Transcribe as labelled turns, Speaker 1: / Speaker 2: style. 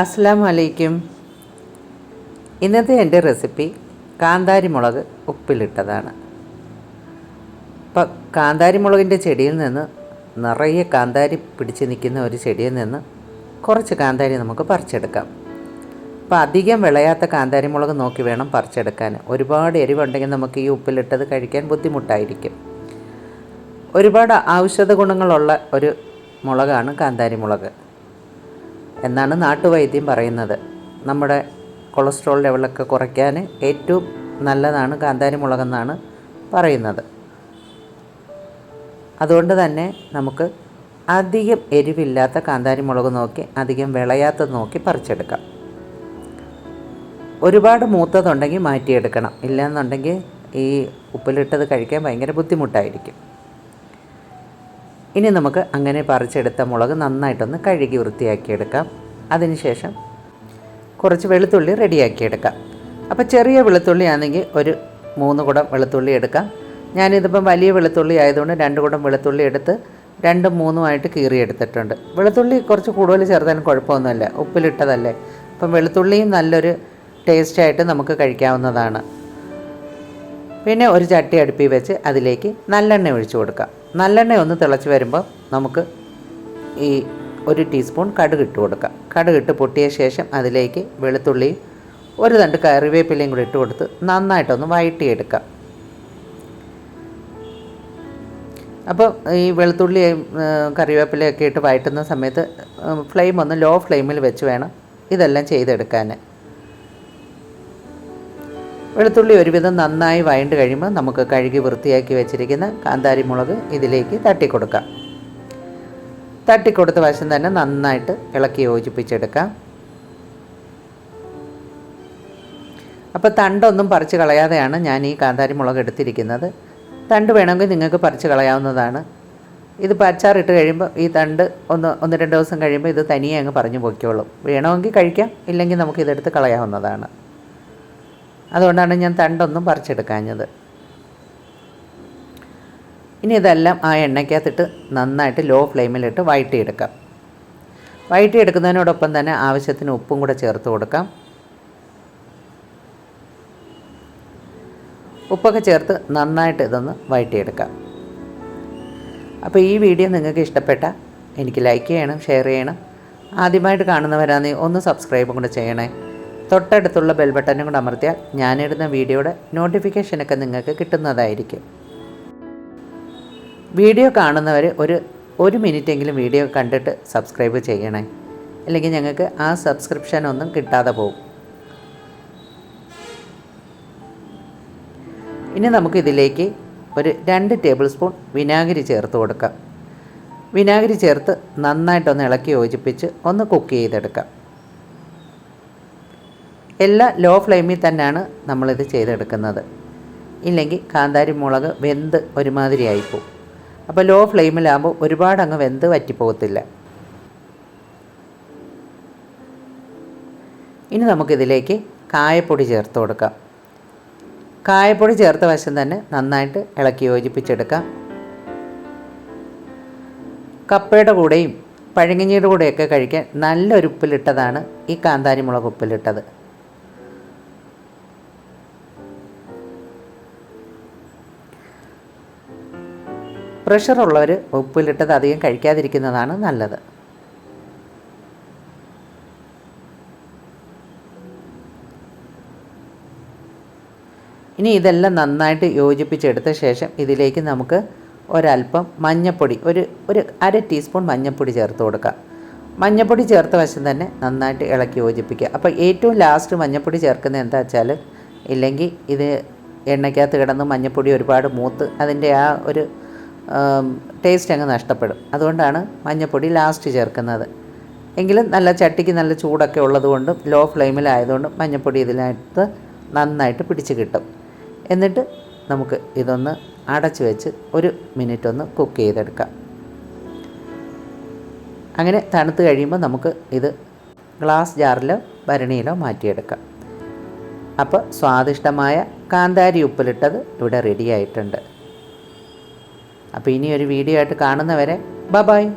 Speaker 1: അസ്സാം വലൈക്കും ഇന്നത്തെ എന്റെ റെസിപ്പി കാന്താരി മുളക് ഉപ്പിലിട്ടതാണ്. ഇപ്പം കാന്താരി മുളകിന്റെ ചെടിയിൽ നിന്ന് നിറയെ കാന്താരി പിടിച്ച് നിൽക്കുന്ന ഒരു ചെടിയിൽ നിന്ന് കുറച്ച് കാന്താരി നമുക്ക് പറിച്ചെടുക്കാം. അപ്പോൾ അധികം വിളയാത്ത കാന്താരി മുളക് നോക്കി വേണം പറിച്ചെടുക്കാൻ. ഒരുപാട് എരിവുണ്ടെങ്കിൽ നമുക്ക് ഈ ഉപ്പിലിട്ടത് കഴിക്കാൻ ബുദ്ധിമുട്ടായിരിക്കും. ഒരുപാട് ഔഷധ ഗുണങ്ങളുള്ള ഒരു മുളകാണ് കാന്താരി മുളക് എന്നാണ് നാട്ടുവൈദ്യം പറയുന്നത്. നമ്മുടെ കൊളസ്ട്രോൾ ലെവലൊക്കെ കുറയ്ക്കാൻ ഏറ്റവും നല്ലതാണ് കാന്താരി മുളകെന്നാണ് പറയുന്നത്. അതുകൊണ്ട് തന്നെ നമുക്ക് അധികം എരിവില്ലാത്ത കാന്താരി മുളക് നോക്കി അധികം വിളയാത്തത് നോക്കി പറിച്ചെടുക്കാം. ഒരുപാട് മൂത്തതുണ്ടെങ്കിൽ മാറ്റിയെടുക്കണം. ഇല്ലയെന്നുണ്ടെങ്കിൽ ഈ ഉപ്പിലിട്ടത് കഴിക്കാൻ ഭയങ്കര ബുദ്ധിമുട്ടായിരിക്കും. ഇനി നമുക്ക് അങ്ങനെ പറിച്ചെടുത്ത മുളക് നന്നായിട്ടൊന്ന് കഴുകി വൃത്തിയാക്കിയെടുക്കാം. അതിനുശേഷം കുറച്ച് വെളുത്തുള്ളി റെഡിയാക്കിയെടുക്കാം. അപ്പോൾ ചെറിയ വെളുത്തുള്ളി ആണെങ്കിൽ ഒരു മൂന്ന് കുടം വെളുത്തുള്ളി എടുക്കാം. ഞാനിതിപ്പം വലിയ വെളുത്തുള്ളി ആയതുകൊണ്ട് രണ്ട് കുടം വെളുത്തുള്ളി എടുത്ത് രണ്ടും മൂന്നുമായിട്ട് കീറിയെടുത്തിട്ടുണ്ട്. വെളുത്തുള്ളി കുറച്ച് കൂടുതൽ ചേർത്താലും കുഴപ്പമൊന്നുമില്ല. ഉപ്പിലിട്ടതല്ലേ. അപ്പം വെളുത്തുള്ളിയും നല്ലൊരു ടേസ്റ്റായിട്ട് നമുക്ക് കഴിക്കാവുന്നതാണ്. പിന്നെ ഒരു ചട്ടി അടുപ്പിൽ വെച്ച് അതിലേക്ക് നല്ലെണ്ണ ഒഴിച്ചു കൊടുക്കാം. നല്ലെണ്ണ ഒന്ന് തിളച്ച് വരുമ്പോൾ നമുക്ക് ഈ ഒരു ടീസ്പൂൺ കടുക് ഇട്ട് കൊടുക്കാം. കടുക് ഇട്ട് പൊട്ടിയ ശേഷം അതിലേക്ക് വെളുത്തുള്ളിയും ഒരു തണ്ട് കറിവേപ്പിലയും കൂടി ഇട്ട് കൊടുത്ത് നന്നായിട്ടൊന്ന് വഴറ്റിയെടുക്കാം. അപ്പോൾ ഈ വെളുത്തുള്ളിയും കറിവേപ്പിലയൊക്കെ ഇട്ട് വഴറ്റുന്ന സമയത്ത് ഫ്ലെയിം ഒന്ന് ലോ ഫ്ലെയിമിൽ വെച്ച് വേണം ഇതെല്ലാം ചെയ്തെടുക്കാൻ. വെളുത്തുള്ളി ഒരുവിധം നന്നായി വഴണ്ട് കഴിയുമ്പോൾ നമുക്ക് കഴുകി വൃത്തിയാക്കി വെച്ചിരിക്കുന്ന കാന്താരി മുളക് ഇതിലേക്ക് തട്ടിക്കൊടുക്കാം. തട്ടിക്കൊടുത്ത വശം തന്നെ നന്നായിട്ട് ഇളക്കി യോജിപ്പിച്ചെടുക്കാം. അപ്പോൾ തണ്ടൊന്നും പറിച്ച് കളയാതെയാണ് ഞാൻ ഈ കാന്താരി മുളക് എടുത്തിരിക്കുന്നത്. തണ്ട് വേണമെങ്കിൽ നിങ്ങൾക്ക് പറിച്ച് കളയാവുന്നതാണ്. ഇത് അച്ചാറിട്ട് കഴിയുമ്പോൾ ഈ തണ്ട് ഒന്ന് ഒന്ന് രണ്ട് ദിവസം കഴിയുമ്പോൾ ഇത് തനിയെ അങ്ങ് പറഞ്ഞു പൊയ്ക്കോളും. വേണമെങ്കിൽ കഴിക്കാം ഇല്ലെങ്കിൽ നമുക്ക് ഇതെടുത്ത് കളയാവുന്നതാണ്. അതുകൊണ്ടാണ് ഞാൻ തണ്ടൊന്നും പറിച്ചെടുക്കാഞ്ഞത്. ഇനി ഇതെല്ലാം ആ എണ്ണയ്ക്കകത്തിട്ട് നന്നായിട്ട് ലോ ഫ്ലെയിമിലിട്ട് വഴറ്റിയെടുക്കാം. വഴറ്റിയെടുക്കുന്നതിനോടൊപ്പം തന്നെ ആവശ്യത്തിന് ഉപ്പും കൂടെ ചേർത്ത് കൊടുക്കാം. ഉപ്പൊക്കെ ചേർത്ത് നന്നായിട്ട് ഇതൊന്ന് വഴറ്റിയെടുക്കാം. അപ്പോൾ ഈ വീഡിയോ നിങ്ങൾക്ക് ഇഷ്ടപ്പെട്ട എനിക്ക് ലൈക്ക് ചെയ്യണം ഷെയർ ചെയ്യണം. ആദ്യമായിട്ട് കാണുന്നവരാണെങ്കിൽ ഒന്ന് സബ്സ്ക്രൈബും കൂടെ ചെയ്യണേ. തൊട്ടടുത്തുള്ള ബെൽ ബട്ടനും കൂടെ അമർത്തിയാൽ ഞാനിടുന്ന വീഡിയോയുടെ നോട്ടിഫിക്കേഷനൊക്കെ നിങ്ങൾക്ക് കിട്ടുന്നതായിരിക്കും. വീഡിയോ കാണുന്നവർ ഒരു ഒരു മിനിറ്റെങ്കിലും വീഡിയോ കണ്ടിട്ട് സബ്സ്ക്രൈബ് ചെയ്യണേ. അല്ലെങ്കിൽ ഞങ്ങൾക്ക് ആ സബ്സ്ക്രിപ്ഷൻ ഒന്നും കിട്ടാതെ പോകും ഇനി നമുക്ക് ഇതിലേക്ക് ഒരു രണ്ട് ടേബിൾ സ്പൂൺ വിനാഗിരി ചേർത്ത് കൊടുക്കാം. വിനാഗിരി ചേർത്ത് നന്നായിട്ടൊന്ന് ഇളക്കി യോജിപ്പിച്ച് ഒന്ന് കുക്ക് ചെയ്തെടുക്കാം. എല്ലാം ലോ ഫ്ലെയിമിൽ തന്നെയാണ് നമ്മളിത് ചെയ്തെടുക്കുന്നത്. ഇല്ലെങ്കിൽ കാന്താരി മുളക് വെന്ത് ഒരുമാതിരി ആയിപ്പോവും അപ്പോൾ ലോ ഫ്ലെയിമിലാകുമ്പോൾ ഒരുപാട് അങ്ങ് വെന്ത് വറ്റിപ്പോകത്തില്ല. ഇനി നമുക്കിതിലേക്ക് കായപ്പൊടി ചേർത്ത് കൊടുക്കാം. കായപ്പൊടി ചേർത്ത വശം തന്നെ നന്നായിട്ട് ഇളക്കി യോജിപ്പിച്ചെടുക്കാം. കപ്പയുടെ കൂടെയും പഴങ്ങിഞ്ഞിയുടെ കൂടെയൊക്കെ കഴിക്കാൻ നല്ലൊരു ഉപ്പിലിട്ടതാണ് ഈ കാന്താരി മുളക് ഉപ്പിലിട്ടത്. പ്രഷറുള്ളവർ ഉപ്പിലിട്ടത് അധികം കഴിക്കാതിരിക്കുന്നതാണ് നല്ലത്. ഇനി ഇതെല്ലാം നന്നായിട്ട് യോജിപ്പിച്ചെടുത്ത ശേഷം ഇതിലേക്ക് നമുക്ക് ഒരല്പം മഞ്ഞപ്പൊടി ഒരു ഒരു അര ടീസ്പൂൺ മഞ്ഞപ്പൊടി ചേർത്ത് കൊടുക്കാം. മഞ്ഞപ്പൊടി ചേർത്ത വശം തന്നെ നന്നായിട്ട് ഇളക്കി യോജിപ്പിക്കുക. അപ്പോൾ ഏറ്റവും ലാസ്റ്റ് മഞ്ഞപ്പൊടി ചേർക്കുന്നത് എന്താ വെച്ചാൽ ഇല്ലെങ്കിൽ ഇത് എണ്ണയ്ക്കകത്ത് കിടന്ന് മഞ്ഞപ്പൊടി ഒരുപാട് മൂത്ത് അതിന്റെ ആ ഒരു ടേസ്റ്റ് അങ്ങ് നഷ്ടപ്പെടും. അതുകൊണ്ടാണ് മഞ്ഞൾപ്പൊടി ലാസ്റ്റ് ചേർക്കുന്നത്. എങ്കിലും നല്ല ചട്ടിക്ക് നല്ല ചൂടൊക്കെ ഉള്ളതുകൊണ്ടും ലോ ഫ്ലെയിമിലായതുകൊണ്ടും മഞ്ഞൾപ്പൊടി ഇതിനകത്ത് നന്നായിട്ട് പിടിച്ച് കിട്ടും. എന്നിട്ട് നമുക്ക് ഇതൊന്ന് അടച്ചു വെച്ച് ഒരു മിനിറ്റ് ഒന്ന് കുക്ക് ചെയ്തെടുക്കാം. അങ്ങനെ തണുത്ത് കഴിയുമ്പോൾ നമുക്ക് ഇത് ഗ്ലാസ് ജാറിലോ ഭരണിയിലോ മാറ്റിയെടുക്കാം. അപ്പോൾ സ്വാദിഷ്ടമായ കാന്താരി ഉപ്പിലിട്ടത് ഇവിടെ റെഡി ആയിട്ടുണ്ട്. അപ്പോൾ ഇനി ഒരു വീഡിയോ ആയിട്ട് കാണുന്നവരെ ബ ബായ്